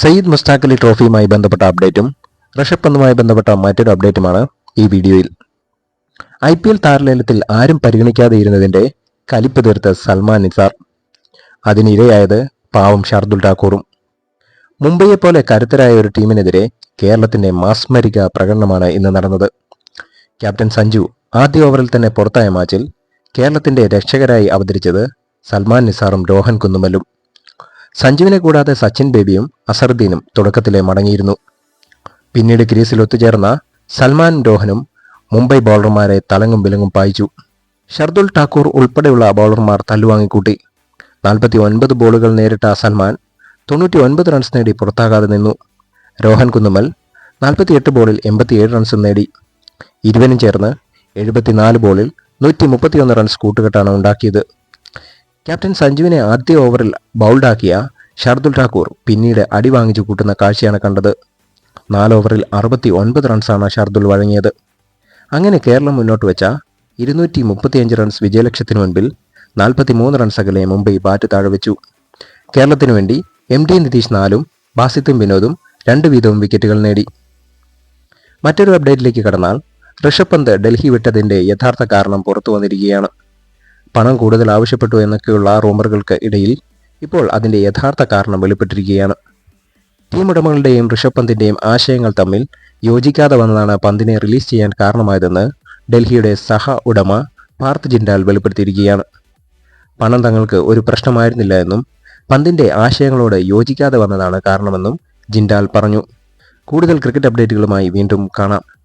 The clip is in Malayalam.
സയ്യിദ് മുസ്താഖ് അലി ട്രോഫിയുമായി ബന്ധപ്പെട്ട അപ്ഡേറ്റും ഋഷഭ് പന്തുമായി ബന്ധപ്പെട്ട മറ്റൊരു അപ്ഡേറ്റുമാണ് ഈ വീഡിയോയിൽ. ഐ പി എൽ താരലേലത്തിൽ ആരും പരിഗണിക്കാതെ ഇരുന്നതിന്റെ കലിപ്പ് തീർത്ത സൽമാൻ നിസാർ. അതിനിരയായത് പാവം ഷാർദുൽ ഠാക്കൂറും. മുംബൈയെ പോലെ കരുത്തരായ ഒരു ടീമിനെതിരെ കേരളത്തിന്റെ മാസ്മരിക പ്രകടനമാണ് ഇന്ന് നടന്നത്. ക്യാപ്റ്റൻ സഞ്ജു ആദ്യ ഓവറിൽ തന്നെ പുറത്തായ മാച്ചിൽ കേരളത്തിന്റെ രക്ഷകരായി അവതരിച്ചത് സൽമാൻ നിസാറും രോഹൻ കുന്നുമല്ലും. സഞ്ജുവിനെ കൂടാതെ സച്ചിൻ ബേബിയും അസറുദ്ദീനും തുടക്കത്തിലെ മടങ്ങിയിരുന്നു. പിന്നീട് ക്രീസിൽ ഒത്തുചേർന്ന സൽമാൻ രോഹനും മുംബൈ ബൗളർമാരെ തലങ്ങും വിലങ്ങും പായിച്ചു. ഷർദുൽ ഠാക്കൂർ ഉൾപ്പെടെയുള്ള ബൗളർമാർ തല്ലുവാങ്ങിക്കൂട്ടി. നാൽപ്പത്തി ഒൻപത് ബോളുകൾ നേരിട്ട സൽമാൻ തൊണ്ണൂറ്റി ഒൻപത് റൺസ് നേടി പുറത്താകാതെ നിന്നു. രോഹൻ കുന്നുമൽ നാൽപ്പത്തിയെട്ട് ബോളിൽ എൺപത്തിയേഴ് റൺസ് നേടി. ഇരുവനും ചേർന്ന് എഴുപത്തിനാല് ബോളിൽ നൂറ്റി മുപ്പത്തിയൊന്ന് റൺസ് കൂട്ടുകെട്ടാണ് ഉണ്ടാക്കിയത്. ക്യാപ്റ്റൻ സഞ്ജുവിനെ ആദ്യ ഓവറിൽ ബൗൾഡാക്കിയ ഷർദുൽ ഠാക്കൂർ പിന്നീട് അടി വാങ്ങിച്ചു കൂട്ടുന്ന കാഴ്ചയാണ് കണ്ടത്. നാല് ഓവറിൽ അറുപത്തി ഒൻപത് റൺസാണ് ഷർദുൽ വഴങ്ങിയത്. അങ്ങനെ കേരളം മുന്നോട്ട് വെച്ച ഇരുന്നൂറ്റി മുപ്പത്തിയഞ്ച് റൺസ് വിജയലക്ഷ്യത്തിനു മുൻപിൽ നാൽപ്പത്തി മൂന്ന് റൺസ് അകലെ മുംബൈ ബാറ്റ് താഴെ വെച്ചു. കേരളത്തിനു വേണ്ടി എം ഡി നിതീഷ് നാലും ബാസിത്തും വിനോദും രണ്ട് വീതവും വിക്കറ്റുകൾ നേടി. മറ്റൊരു അപ്ഡേറ്റിലേക്ക് കടന്നാൽ ഋഷഭ് പന്ത് ഡൽഹി വിട്ടതിന്റെ യഥാർത്ഥ കാരണം പുറത്തു വന്നിരിക്കുകയാണ്. പണം കൂടുതൽ ആവശ്യപ്പെട്ടു എന്നൊക്കെയുള്ള റൂമറുകൾക്ക് ഇടയിൽ ഇപ്പോൾ അതിന്റെ യഥാർത്ഥ കാരണം വെളിപ്പെട്ടിരിക്കുകയാണ്. ടീം ഉടമകളുടെയും ഋഷഭ് പന്തിന്റെയും ആശയങ്ങൾ തമ്മിൽ യോജിക്കാതെ വന്നതാണ് പന്തിനെ റിലീസ് ചെയ്യാൻ കാരണമായതെന്ന് ഡൽഹിയുടെ സഹ ഉടമ പാർത്ത് ജിൻഡാൽ വെളിപ്പെടുത്തിയിരിക്കുകയാണ്. പണം തങ്ങൾക്ക് ഒരു പ്രശ്നമായിരുന്നില്ല എന്നും പന്തിന്റെ ആശയങ്ങളോട് യോജിക്കാതെ വന്നതാണ് കാരണമെന്നും ജിൻഡാൽ പറഞ്ഞു. കൂടുതൽ ക്രിക്കറ്റ് അപ്ഡേറ്റുകളുമായി വീണ്ടും കാണാം.